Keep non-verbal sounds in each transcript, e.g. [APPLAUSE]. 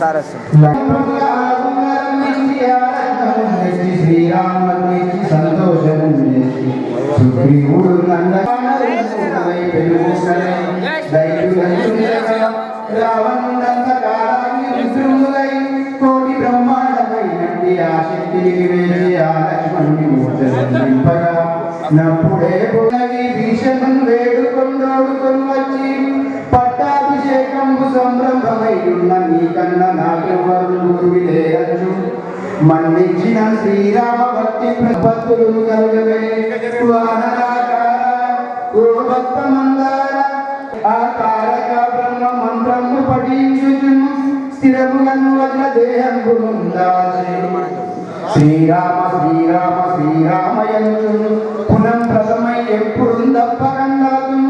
Sir కోటి బ్రహ్మాండమైనట్టి ఆ శక్తిని వేసి ఆ లక్ష్మణుని మూర్చగా నప్పుడే పట్టాభిషేకంబు సంరంభమయ్యున్న నీకన్న నాకెవ్వరు గురువి మన్నిచ్చిన శ్రీరామ భక్తి ప్రపత్తులు కలగవే. భక్త మందార ఆ తారక బ్రహ్మ మంత్రము పఠించుచు స్థిరములను వజ్ర దేహంబు శ్రీరామ శ్రీరామ శ్రీరామయంచు పునం ప్రథమై ఎప్పుడు తప్పకండాదు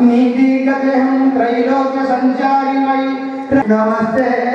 నీ దీర్ఘ దేహం త్రైలోక సంచారిమై Namaste.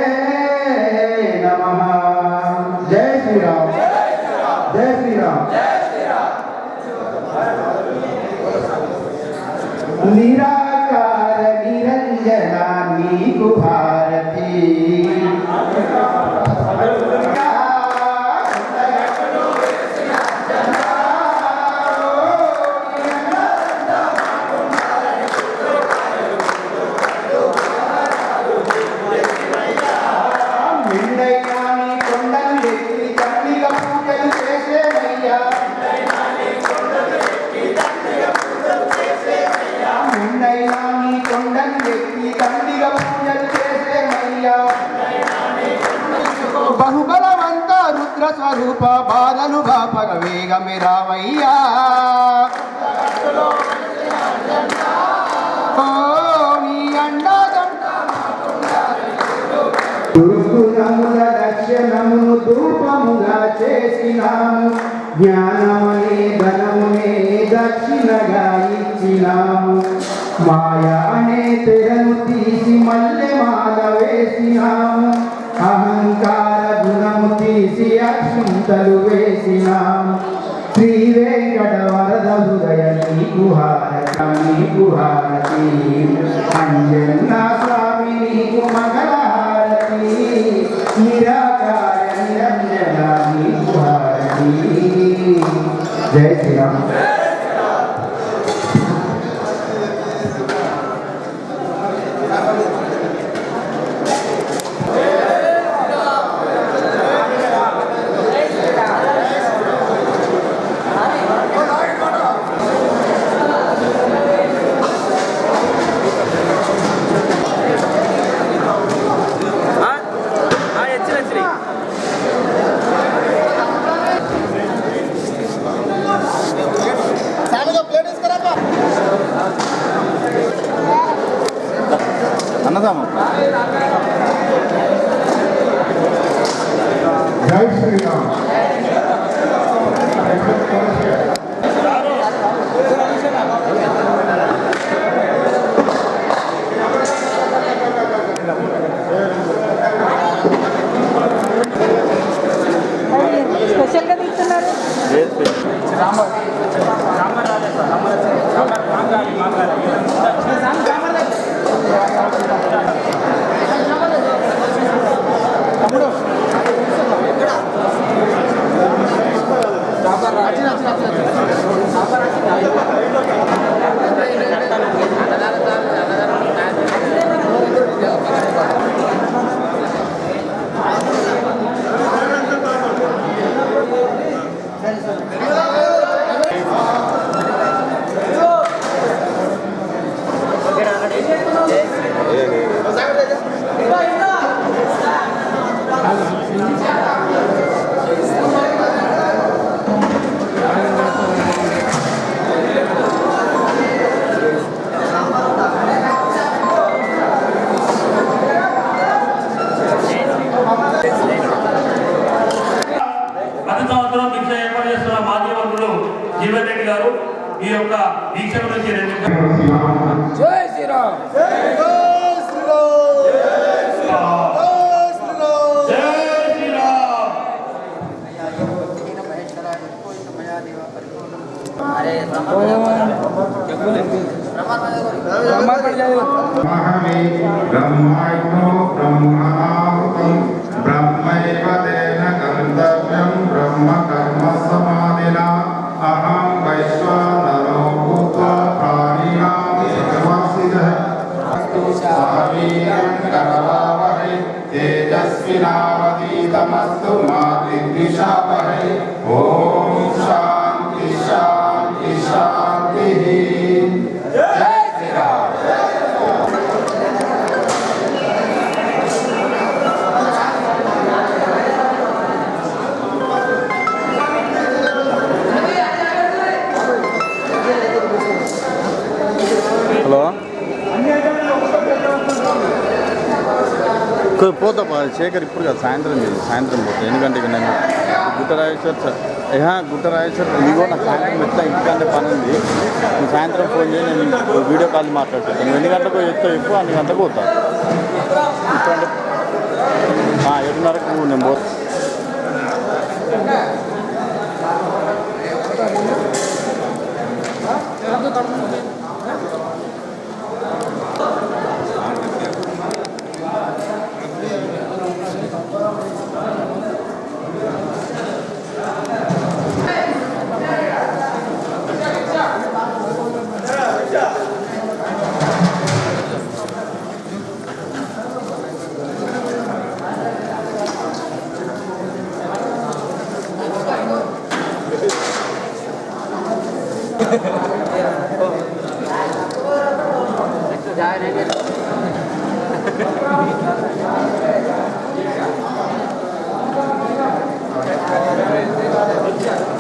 రావయ్యా. ఓ దర్శనమును ధూపముగా చేసినాము. జ్ఞానమనే ధనమునే దక్షిణగా ఇచ్చినాము. మాయా అనే తెరను తీసి మల్లె జై శ్రీరామ్ ఎచ్చిన ఈ యొక్క దీక్ష గురించి రెండు జై శ్రీరామ్ జై శ్రీరామ్ బ్రహ్మాత్మ చదివి మహమే బ్రహ్మాయ ब्रह्मणो ब्रह्मणाहुतं ब्रह्मैव వినావతీతమస్తు మా పోతా శేఖర్ ఇప్పుడు కాదు సాయంత్రం చేయి సాయంత్రం పోతా ఎందుకంటే ఇక నేను గుట్టరాజేశ్వర్ సార్ ఏహా గుట్టరాజేశ్వర్ నీకో నాకు సాయంత్రం ఎట్లా ఇంటికంటే పని ఉంది. నువ్వు సాయంత్రం ఫోన్ చేయి నేను వీడియో కాల్ మాట్లాడతాను ఎన్ని గంటలకు ఎత్తా ఎక్కువ అన్ని గంటలకు పోతా ఇప్పుడు అంటే ఆ, ఏడున్నరకు నేను పోతా ఆ [LAUGHS]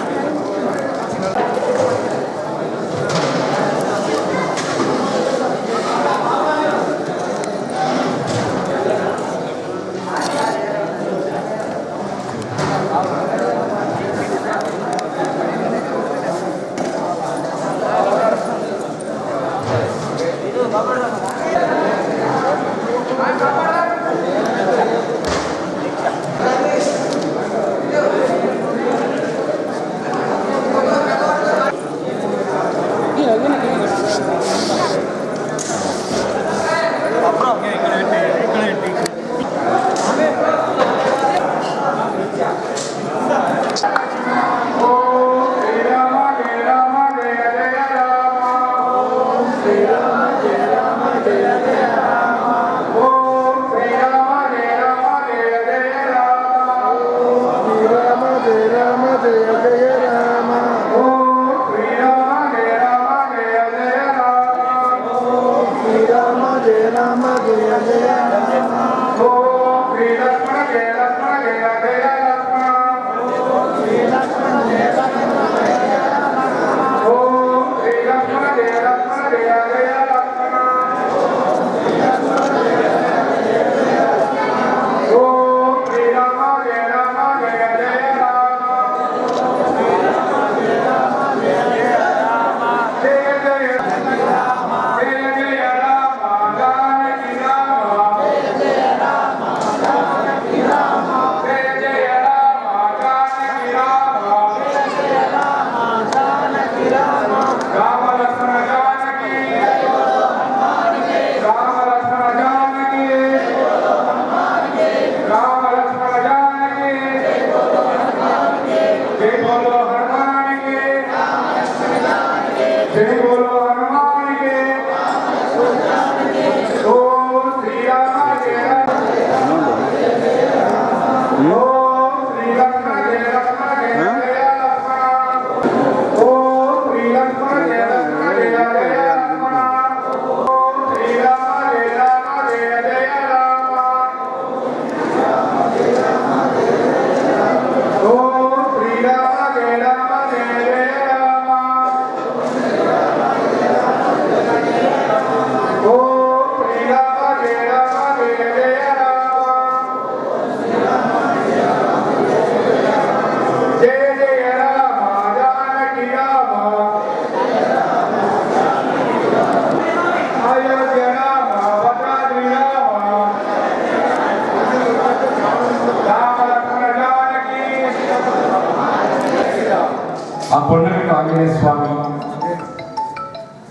ఆంజనేయ స్వామి.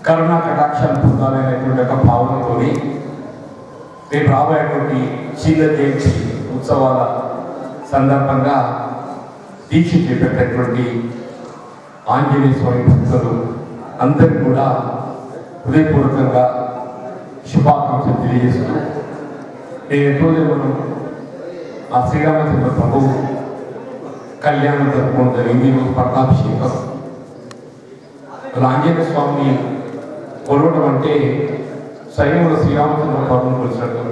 కరుణా కటాక్షం పొందాలనేటువంటి ఒక భావనతో రేపు రాబోయేటువంటి శీల జయంతి ఉత్సవాల సందర్భంగా దీక్ష చేపట్టేటువంటి ఆంజనేయ స్వామి భక్తులు అందరికీ కూడా హృదయపూర్వకంగా శుభాకాంక్షలు తెలియజేస్తూ నేను ఎప్పుడైతే మనం ఆ శ్రీరామచంద్ర ప్రభు కళ్యాణం జరుపుకోవడం జరిగింది ఈరోజు రాంగేంద్ర ఆంజనేయ స్వామిని కొలవడం అంటే స్వయంలో శ్రీరామచంద్ర పర్వం కొలిసినట్టు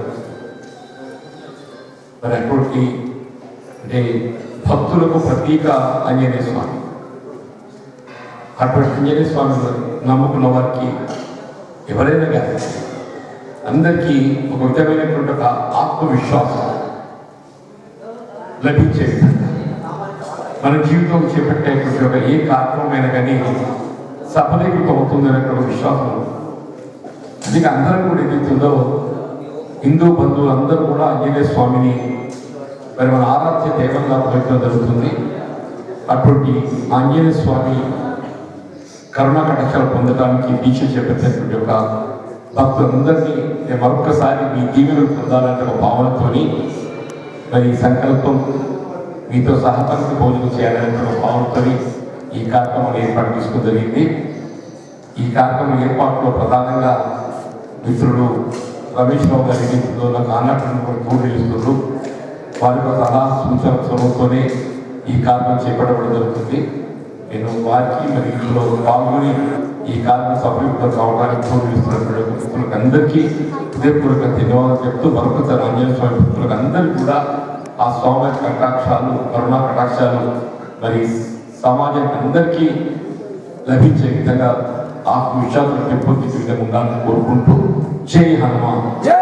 మరి అటువంటి అంటే భక్తులకు ప్రతీక ఆంజనేయ స్వామి. అటువంటి ఆంజనేయ స్వామి నమ్ముకున్న వారికి ఎవరైనా కానీ అందరికీ ఒక విధమైనటువంటి ఒక ఆత్మవిశ్వాసం లభించే మన జీవితంలో చేపట్టేటువంటి ఒక ఏ కార్యక్రమమైనా కానీ సఫలీకృతం అవుతుంది అనేటువంటి విశ్వాసం. అందుకే అందరం కూడా ఏదైతుందో హిందూ బంధువులు అందరూ కూడా ఆంజనేయ స్వామిని మరి మన ఆరాధ్య దైవంగా భావించడం జరుగుతుంది. అటువంటి ఆంజనేయ స్వామి కరుణా కటాక్షాలు పొందడానికి దీక్ష చేపట్టేటువంటి ఒక భక్తులందరినీ నేను మరొకసారి మీ దీవెనలు పొందాలంటే ఒక భావనతోని మరి ఈ సంకల్పం మీతో సహపరిచి భోజనం చేయాలనే ఒక భావనతో ఈ కార్యక్రమం ఏర్పాటు చేసుకోవడం జరిగింది. ఈ కార్యక్రమం ఏర్పాటులో ప్రధానంగా మిత్రుడు రమేష్ రావు గారి నేతృత్వంలో నాకు ఆనాటి తోడు వారి యొక్క సలహా సూచన చదువుతోనే ఈ కార్యక్రమం చేపట్టడం జరుగుతుంది. నేను వారికి మరి ఇందులో పాల్గొని ఈ కార్యక్రమం సఫలీకృతం కావడానికి తోడు మిత్రులకు అందరికీ హృదయపూర్వక ధన్యవాదాలు చెప్తూ మరొకసారి ఆంజనేయ స్వామి మిత్రులకు అందరికీ కూడా ఆ స్వామి కటాక్షాలు కరుణా కటాక్షాలు మరి సమాజానికి అందరికీ లభించే విధంగా ఆత్మవిశ్వాసం పెంపొందించే విధంగా ఉండాలని కోరుకుంటూ జై హనుమాన్. జై